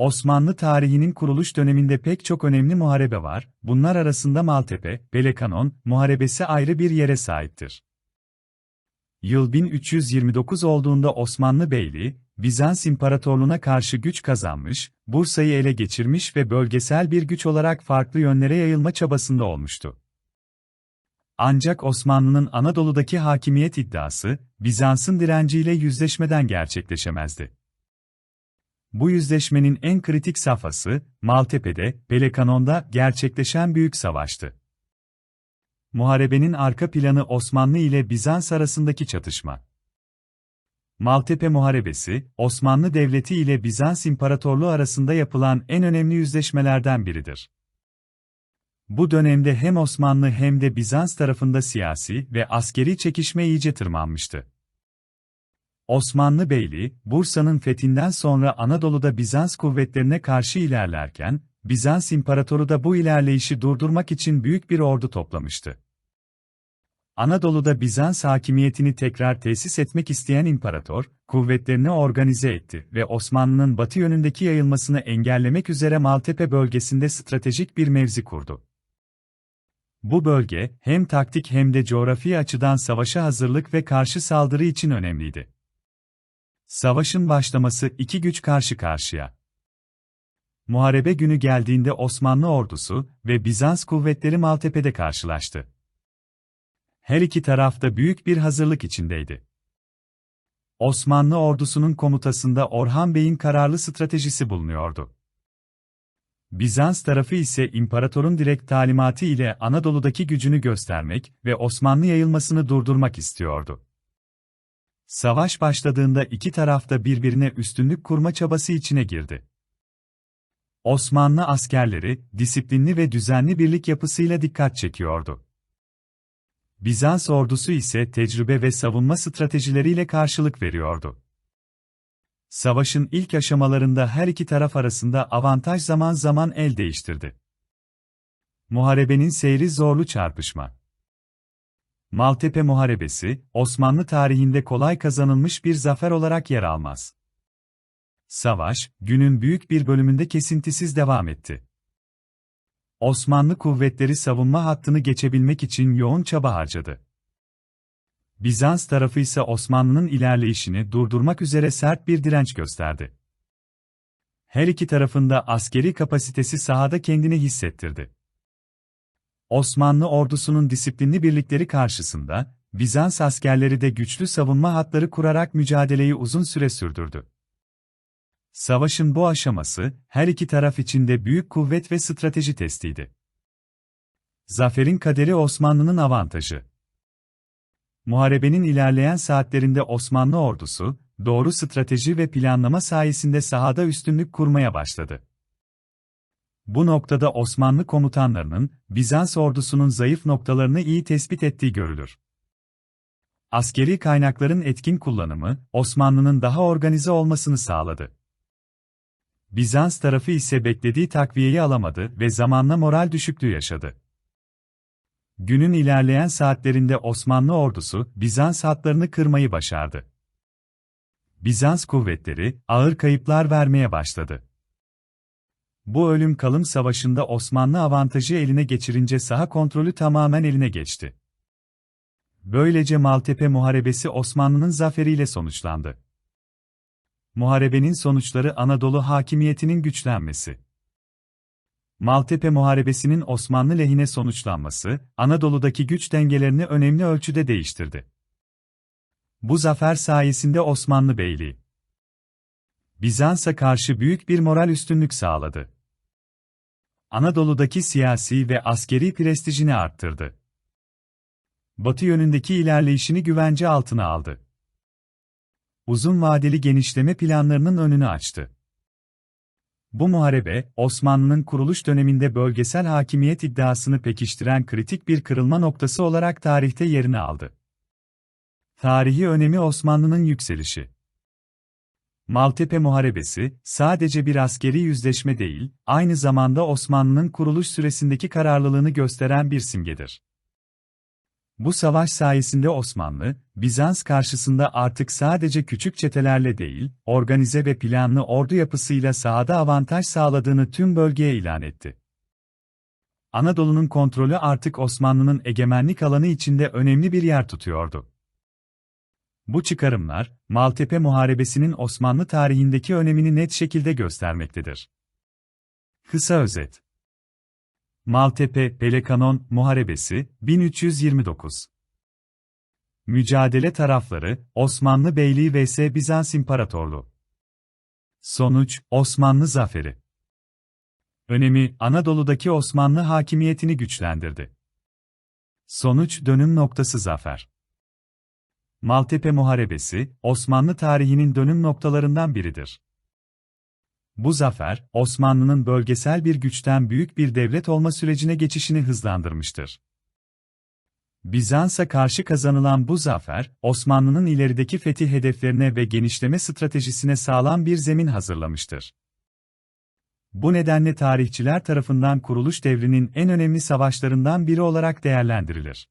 Osmanlı tarihinin kuruluş döneminde pek çok önemli muharebe var, bunlar arasında Maltepe, Pelekanon, muharebesi ayrı bir yere sahiptir. Yıl 1329 olduğunda Osmanlı Beyliği, Bizans İmparatorluğu'na karşı güç kazanmış, Bursa'yı ele geçirmiş ve bölgesel bir güç olarak farklı yönlere yayılma çabasında olmuştu. Ancak Osmanlı'nın Anadolu'daki hakimiyet iddiası, Bizans'ın direnciyle yüzleşmeden gerçekleşemezdi. Bu yüzleşmenin en kritik safhası, Maltepe'de, Pelekanon'da gerçekleşen büyük savaştı. Muharebenin arka planı Osmanlı ile Bizans arasındaki çatışma. Maltepe Muharebesi, Osmanlı Devleti ile Bizans İmparatorluğu arasında yapılan en önemli yüzleşmelerden biridir. Bu dönemde hem Osmanlı hem de Bizans tarafında siyasi ve askeri çekişme iyice tırmanmıştı. Osmanlı Beyliği, Bursa'nın fethinden sonra Anadolu'da Bizans kuvvetlerine karşı ilerlerken, Bizans İmparatoru da bu ilerleyişi durdurmak için büyük bir ordu toplamıştı. Anadolu'da Bizans hakimiyetini tekrar tesis etmek isteyen imparator, kuvvetlerini organize etti ve Osmanlı'nın batı yönündeki yayılmasını engellemek üzere Maltepe bölgesinde stratejik bir mevzi kurdu. Bu bölge, hem taktik hem de coğrafi açıdan savaşa hazırlık ve karşı saldırı için önemliydi. Savaşın başlaması iki güç karşı karşıya. Muharebe günü geldiğinde Osmanlı ordusu ve Bizans kuvvetleri Maltepe'de karşılaştı. Her iki taraf da büyük bir hazırlık içindeydi. Osmanlı ordusunun komutasında Orhan Bey'in kararlı stratejisi bulunuyordu. Bizans tarafı ise imparatorun direkt talimatı ile Anadolu'daki gücünü göstermek ve Osmanlı yayılmasını durdurmak istiyordu. Savaş başladığında iki taraf da birbirine üstünlük kurma çabası içine girdi. Osmanlı askerleri, disiplinli ve düzenli birlik yapısıyla dikkat çekiyordu. Bizans ordusu ise tecrübe ve savunma stratejileriyle karşılık veriyordu. Savaşın ilk aşamalarında her iki taraf arasında avantaj zaman zaman el değiştirdi. Muharebenin seyri zorlu çarpışma. Maltepe Muharebesi, Osmanlı tarihinde kolay kazanılmış bir zafer olarak yer almaz. Savaş, günün büyük bir bölümünde kesintisiz devam etti. Osmanlı kuvvetleri savunma hattını geçebilmek için yoğun çaba harcadı. Bizans tarafı ise Osmanlı'nın ilerleyişini durdurmak üzere sert bir direnç gösterdi. Her iki tarafında askeri kapasitesi sahada kendini hissettirdi. Osmanlı ordusunun disiplinli birlikleri karşısında, Bizans askerleri de güçlü savunma hatları kurarak mücadeleyi uzun süre sürdürdü. Savaşın bu aşaması, her iki taraf için de büyük kuvvet ve strateji testiydi. Zaferin kaderi Osmanlı'nın avantajı. Muharebenin ilerleyen saatlerinde Osmanlı ordusu, doğru strateji ve planlama sayesinde sahada üstünlük kurmaya başladı. Bu noktada Osmanlı komutanlarının, Bizans ordusunun zayıf noktalarını iyi tespit ettiği görülür. Askeri kaynakların etkin kullanımı, Osmanlı'nın daha organize olmasını sağladı. Bizans tarafı ise beklediği takviyeyi alamadı ve zamanla moral düşüklüğü yaşadı. Günün ilerleyen saatlerinde Osmanlı ordusu, Bizans hatlarını kırmayı başardı. Bizans kuvvetleri, ağır kayıplar vermeye başladı. Bu ölüm kalım savaşında Osmanlı avantajı eline geçirince saha kontrolü tamamen eline geçti. Böylece Maltepe Muharebesi Osmanlı'nın zaferiyle sonuçlandı. Muharebenin sonuçları Anadolu hakimiyetinin güçlenmesi. Maltepe Muharebesi'nin Osmanlı lehine sonuçlanması, Anadolu'daki güç dengelerini önemli ölçüde değiştirdi. Bu zafer sayesinde Osmanlı Beyliği, Bizans'a karşı büyük bir moral üstünlük sağladı. Anadolu'daki siyasi ve askeri prestijini arttırdı. Batı yönündeki ilerleyişini güvence altına aldı. Uzun vadeli genişleme planlarının önünü açtı. Bu muharebe, Osmanlı'nın kuruluş döneminde bölgesel hakimiyet iddiasını pekiştiren kritik bir kırılma noktası olarak tarihte yerini aldı. Tarihi önemi Osmanlı'nın yükselişi. Maltepe Muharebesi, sadece bir askeri yüzleşme değil, aynı zamanda Osmanlı'nın kuruluş süresindeki kararlılığını gösteren bir simgedir. Bu savaş sayesinde Osmanlı, Bizans karşısında artık sadece küçük çetelerle değil, organize ve planlı ordu yapısıyla sahada avantaj sağladığını tüm bölgeye ilan etti. Anadolu'nun kontrolü artık Osmanlı'nın egemenlik alanı içinde önemli bir yer tutuyordu. Bu çıkarımlar, Maltepe Muharebesi'nin Osmanlı tarihindeki önemini net şekilde göstermektedir. Kısa özet Maltepe Pelekanon Muharebesi 1329 Mücadele tarafları Osmanlı Beyliği vs Bizans İmparatorluğu Sonuç Osmanlı zaferi Önemi Anadolu'daki Osmanlı hakimiyetini güçlendirdi. Sonuç dönüm noktası zafer. Maltepe Muharebesi, Osmanlı tarihinin dönüm noktalarından biridir. Bu zafer, Osmanlı'nın bölgesel bir güçten büyük bir devlet olma sürecine geçişini hızlandırmıştır. Bizans'a karşı kazanılan bu zafer, Osmanlı'nın ilerideki fetih hedeflerine ve genişleme stratejisine sağlam bir zemin hazırlamıştır. Bu nedenle tarihçiler tarafından kuruluş devrinin en önemli savaşlarından biri olarak değerlendirilir.